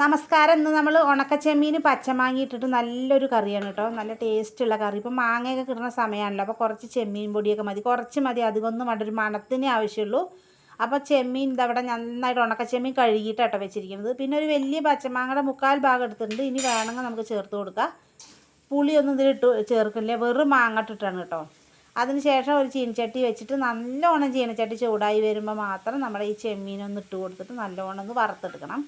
നമസ്കാരം. ഇന്ന് നമ്മൾ ഉണക്കച്ചെമ്മീൻ പച്ചമാങ്ങ നല്ലൊരു കറിയാണ് കേട്ടോ നല്ല ടേസ്റ്റുള്ള കറി. ഇപ്പോൾ മാങ്ങയൊക്കെ കിട്ടുന്ന സമയമാണല്ലോ അപ്പോൾ കുറച്ച് ചെമ്മീൻ പൊടിയൊക്കെ മതി. കുറച്ച് മതി. അധികമൊന്നും വേണ്ട. ഒരു മണത്തിനേ ആവശ്യമുള്ളൂ. അപ്പോൾ ചെമ്മീൻ ഇതവിടെ നന്നായിട്ട് ഉണക്കച്ചെമ്മീൻ കഴുകിയിട്ടാട്ടോ വെച്ചിരിക്കുന്നത്. പിന്നെ ഒരു വലിയ പച്ചമാങ്ങയുടെ മുക്കാൽ ഭാഗം എടുത്തിട്ടുണ്ട്. ഇനി വേണമെങ്കിൽ നമുക്ക് ചേർത്ത് കൊടുക്കാം. പുളിയൊന്നും ഇതിലിട്ട് ചേർക്കില്ല. വെറും മാങ്ങ ഇട്ടിട്ടാണ് കേട്ടോ അതിനുശേഷം ഒരു ചീനച്ചട്ടി വെച്ചിട്ട് നല്ലോണം ചീനച്ചട്ടി ചൂടായി വരുമ്പോൾ മാത്രം നമ്മുടെ ഈ ചെമ്മീനൊന്ന് ഇട്ട് കൊടുത്തിട്ട് നല്ലോണം ഒന്ന് വറുത്തെടുക്കണം.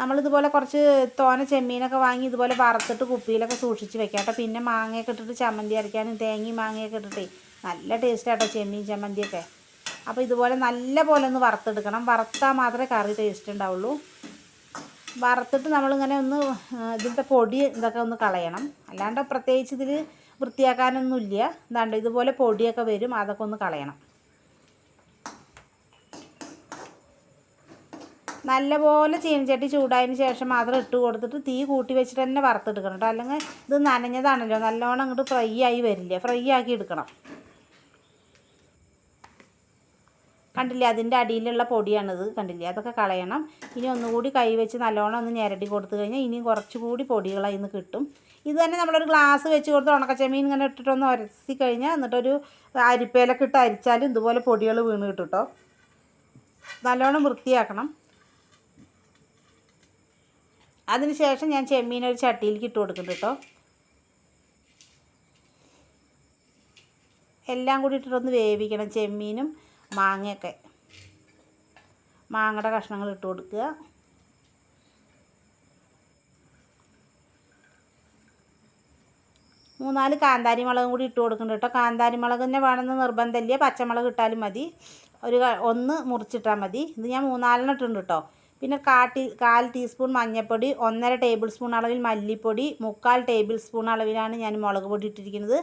നമ്മളിതുപോലെ കുറച്ച് തോന ചെമ്മീനൊക്കെ വാങ്ങി ഇതുപോലെ വറുത്തിട്ട് കുപ്പിയിലൊക്കെ സൂക്ഷിച്ച് വെക്കാം കേട്ടോ. പിന്നെ മാങ്ങയൊക്കെ ഇട്ടിട്ട് ചമ്മന്തി അരയ്ക്കാനും തേങ്ങയും മാങ്ങയൊക്കെ ഇട്ടിട്ടേ നല്ല ടേസ്റ്റാട്ടോ ചെമ്മീൻ ചമ്മന്തിയൊക്കെ. അപ്പോൾ ഇതുപോലെ നല്ല പോലെ ഒന്ന് വറുത്തെടുക്കണം. വറുത്താൽ മാത്രമേ കറി ടേസ്റ്റ് ഉണ്ടാവുള്ളൂ. വറുത്തിട്ട് നമ്മളിങ്ങനെ ഒന്ന് ഇതിന്റെ പൊടി ഇതൊക്കെ ഒന്ന് കളയണം. അല്ലാണ്ട് പ്രത്യേകിച്ച് ഇതിൽ വൃത്തിയാക്കാനൊന്നുമില്ല. എന്താണ്ട് ഇതുപോലെ പൊടിയൊക്കെ വരും അതൊക്കെ ഒന്ന് കളയണം. നല്ലപോലെ ചീനച്ചട്ടി ചൂടായതിന് ശേഷം മാത്രം ഇട്ട് കൊടുത്തിട്ട് തീ കൂട്ടി വെച്ചിട്ട് തന്നെ വറുത്തെടുക്കണം കേട്ടോ. അല്ലെങ്കിൽ ഇത് നനഞ്ഞതാണല്ലോ. നല്ലോണം അങ്ങോട്ട് ഫ്രൈ ആയി വരില്ല? ഫ്രൈ ആക്കി എടുക്കണം. കണ്ടില്ലേ? അതിന്റെ അടിയിലുള്ള പൊടിയാണിത്. കണ്ടില്ലേ? അതൊക്കെ കളയണം. ഇനി ഒന്നുകൂടി കൈ വെച്ച് നല്ലോണം ഒന്ന് ഞരട്ടി കൊടുത്തു കഴിഞ്ഞാൽ ഇനിയും കുറച്ചുകൂടി പൊടികൾ അതിൽ നിന്ന് കിട്ടും. ഇത് തന്നെ നമ്മളൊരു ഗ്ലാസ് വെച്ച് കൊടുത്ത് ഉണക്കച്ചമീൻ ഇങ്ങനെ ഇട്ടിട്ടൊന്ന് ഉരസി കഴിഞ്ഞാൽ എന്നിട്ടൊരു അരിപ്പയിലൊക്കെ ഇട്ട് അരിച്ചാലും ഇതുപോലെ പൊടികൾ വീണ് കിട്ടും കേട്ടോ. നല്ലോണം വൃത്തിയാക്കണം. അതിന് ശേഷം ഞാൻ ചെമ്മീൻ ഒരു ചട്ടിയിലേക്ക് ഇട്ട് കൊടുക്കുന്നുണ്ട് കേട്ടോ. എല്ലാം കൂടി ഇട്ടിട്ടൊന്ന് വേവിക്കണം ചെമ്മീനും മാങ്ങയൊക്കെ. മാങ്ങയുടെ കഷ്ണങ്ങൾ ഇട്ട് കൊടുക്കുക. മൂന്നാൽ കാന്താരി മുളകും കൂടി ഇട്ട് കൊടുക്കുന്നുണ്ട് കേട്ടോ. കാന്താരി മുളക് തന്നെ വേണമെന്ന് നിർബന്ധമില്ല. പച്ചമുളക് ഇട്ടാലും മതി. ഒരു ഒന്ന് മുറിച്ചിട്ടാൽ മതി. ഇത് ഞാൻ മൂന്നാലെണ്ണം ഇട്ടിട്ടുണ്ട് കേട്ടോ. പിന്നെ കാട്ടി കാൽ ടീസ്പൂൺ മഞ്ഞൾപ്പൊടി ഒന്നര ടേബിൾ സ്പൂൺ അളവിൽ മല്ലിപ്പൊടി മുക്കാൽ ടേബിൾ സ്പൂൺ അളവിലാണ് ഞാൻ മുളക് പൊടി ഇട്ടിരിക്കുന്നത്.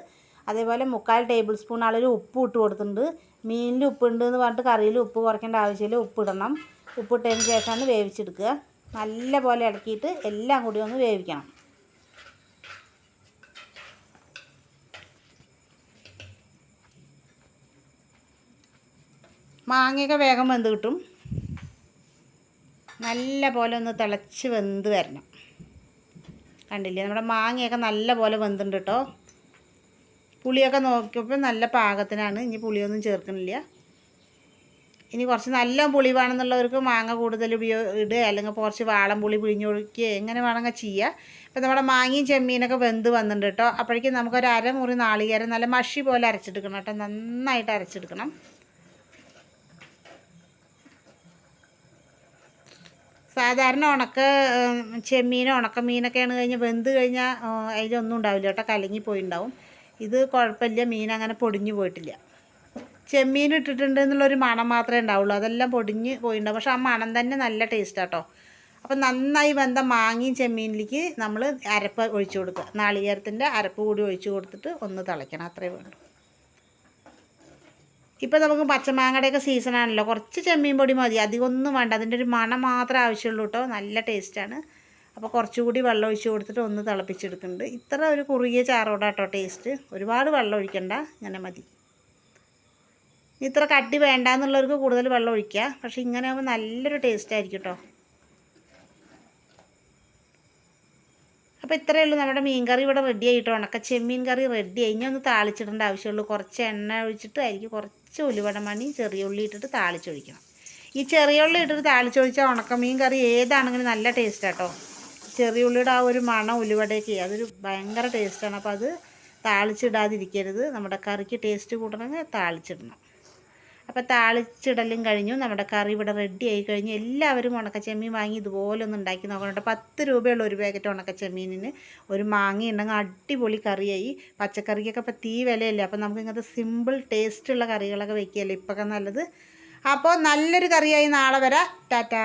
അതേപോലെ മുക്കാൽ ടേബിൾ സ്പൂൺ അളവിൽ ഉപ്പ് ഇട്ട് കൊടുത്തിട്ടുണ്ട്. മീനിൽ ഉപ്പുണ്ട് എന്ന് പറഞ്ഞിട്ട് കറിയിൽ ഉപ്പ് കുറയ്ക്കേണ്ട ആവശ്യമില്ല ഉപ്പ് ഇടണം. ഉപ്പിട്ടതിന് ശേഷമാണ് വേവിച്ചെടുക്കുക. നല്ല പോലെ ഇളക്കിയിട്ട് എല്ലാം കൂടി ഒന്ന് വേവിക്കണം. മാങ്ങയൊക്കെ വേഗം വെന്ത് കിട്ടും. നല്ല പോലെ ഒന്ന് തിളച്ച് വെന്ത് വരണം. കണ്ടില്ലേ? നമ്മുടെ മാങ്ങയൊക്കെ നല്ല പോലെ വെന്തുണ്ട് കേട്ടോ പുളിയൊക്കെ നോക്കിയപ്പോൾ നല്ല പാകത്തിനാണ്. ഇനി പുളിയൊന്നും ചേർക്കണില്ല. ഇനി കുറച്ച് നല്ല പുളി വേണമെന്നുള്ളവർക്ക് മാങ്ങ കൂടുതൽ ഉപയോഗ ഇടുക അല്ലെങ്കിൽ കുറച്ച് വാളം പുളി പിഴിഞ്ഞൊഴിക്കുക എങ്ങനെ വേണമെങ്കിൽ ചെയ്യുക ഇപ്പം നമ്മുടെ മാങ്ങയും ചെമ്മീനൊക്കെ വെന്ത് വന്നിട്ടുണ്ട് കേട്ടോ അപ്പോഴേക്കും നമുക്കൊരു അരമുറി നാളികേരം നല്ല മഷി പോലെ അരച്ചെടുക്കണം കേട്ടോ നന്നായിട്ട് അരച്ചെടുക്കണം. സാധാരണ ഉണക്ക ചെമ്മീനോ ഉണക്കമീനൊക്കെയാണ് കഴിഞ്ഞാൽ വെന്ത് കഴിഞ്ഞാൽ അതിലൊന്നും ഉണ്ടാവില്ല കേട്ടോ. കലങ്ങി പോയിണ്ടാവും. ഇത് കുഴപ്പമില്ല. മീൻ അങ്ങനെ പൊടിഞ്ഞു പോയിട്ടില്ല. ചെമ്മീൻ ഇട്ടിട്ടുണ്ട് എന്നുള്ളൊരു മണം മാത്രമേ ഉണ്ടാവുള്ളൂ. അതെല്ലാം പൊടിഞ്ഞ് പോയിണ്ടാവും. പക്ഷെ ആ മണം തന്നെ നല്ല ടേസ്റ്റ് കേട്ടോ. അപ്പം നന്നായി വെന്ത മാങ്ങയും ചെമ്മീനിലേക്ക് നമ്മൾ അരപ്പ് ഒഴിച്ചു കൊടുക്കുക. നാളികേരത്തിന്റെ അരപ്പ് കൂടി ഒഴിച്ചു കൊടുത്തിട്ട് ഒന്ന് തിളയ്ക്കണം. അത്രേ വേണ്ടൂ. ഇപ്പം നമുക്ക് പച്ചമാങ്ങയുടെയൊക്കെ സീസണാണല്ലോ കുറച്ച് ചെമ്മീൻ പൊടി മതി. അധികമൊന്നും വേണ്ട. അതിന്റെ ഒരു മണം മാത്രമേ ആവശ്യമുള്ളൂ കേട്ടോ. നല്ല ടേസ്റ്റാണ് അപ്പോൾ കുറച്ചുകൂടി വെള്ളം ഒഴിച്ച് കൊടുത്തിട്ട് ഒന്ന് തിളപ്പിച്ചെടുക്കുന്നുണ്ട്. ഇത്ര ഒരു കുറുകിയ ചാറോടാട്ടോ ടേസ്റ്റ് ഒരുപാട് വെള്ളം ഒഴിക്കണ്ട. ഇങ്ങനെ മതി. ഇത്ര കട്ടി വേണ്ട എന്നുള്ളവർക്ക് കൂടുതൽ വെള്ളം ഒഴിക്കുക. പക്ഷേ ഇങ്ങനെ ആകുമ്പോൾ നല്ലൊരു ടേസ്റ്റ് ആയിരിക്കും കേട്ടോ. അപ്പോൾ ഇത്രയേ ഉള്ളൂ. നമ്മുടെ മീൻ കറി ഇവിടെ റെഡി ആയിട്ടോ. ഉണക്ക ചെമ്മീൻ കറി റെഡി ആയി. ഇനി ഒന്ന് താളിച്ചിടേണ്ട ആവശ്യമുള്ളൂ. കുറച്ച് എണ്ണ ഒഴിച്ചിട്ട് അതിലേക്ക് കുറച്ച് ഉലുവടമണി ചെറിയ ഉള്ളി ഇട്ടിട്ട് താളിച്ചൊഴിക്കണം. ഈ ചെറിയ ഉള്ളി ഇട്ടിട്ട് താളിച്ചൊഴിച്ചാൽ ഉണക്കമീൻ കറി ഏതാണെങ്കിലും നല്ല ടേസ്റ്റ് കേട്ടോ ചെറിയ ഉള്ളിയുടെ ആ ഒരു മണം ഉലുവടയൊക്കെ അതൊരു ഭയങ്കര ടേസ്റ്റാണ് അപ്പോൾ അത് താളിച്ചിടാതിരിക്കരുത്. നമ്മുടെ കറിക്ക് ടേസ്റ്റ് കൂട്ടണമെങ്കിൽ താളിച്ചിടണം. അപ്പോൾ താളിച്ചിടലും കഴിഞ്ഞു. നമ്മുടെ കറി ഇവിടെ റെഡി ആയി കഴിഞ്ഞു. എല്ലാവരും ഉണക്കച്ചെമ്മീൻ വാങ്ങി ഇതുപോലെ ഒന്ന് ഉണ്ടാക്കി നോക്കണം പത്ത് രൂപയുള്ള ഒരു പാക്കറ്റ് ഉണക്കച്ചെമ്മീനിന് ഒരു മാങ്ങ ഉണ്ടെങ്കിൽ അടിപൊളി കറിയായി. പച്ചക്കറിക്കൊക്കെ ഇപ്പോൾ തീ വിലയല്ലേ. അപ്പോൾ നമുക്ക് ഇങ്ങനത്തെ സിമ്പിൾ ടേസ്റ്റുള്ള കറികളൊക്കെ വെക്കുകയല്ലേ. ഇപ്പോഴൊക്കെ നല്ലത്. അപ്പോൾ നല്ലൊരു കറിയായി നാളെ വരാം. ടാറ്റാ.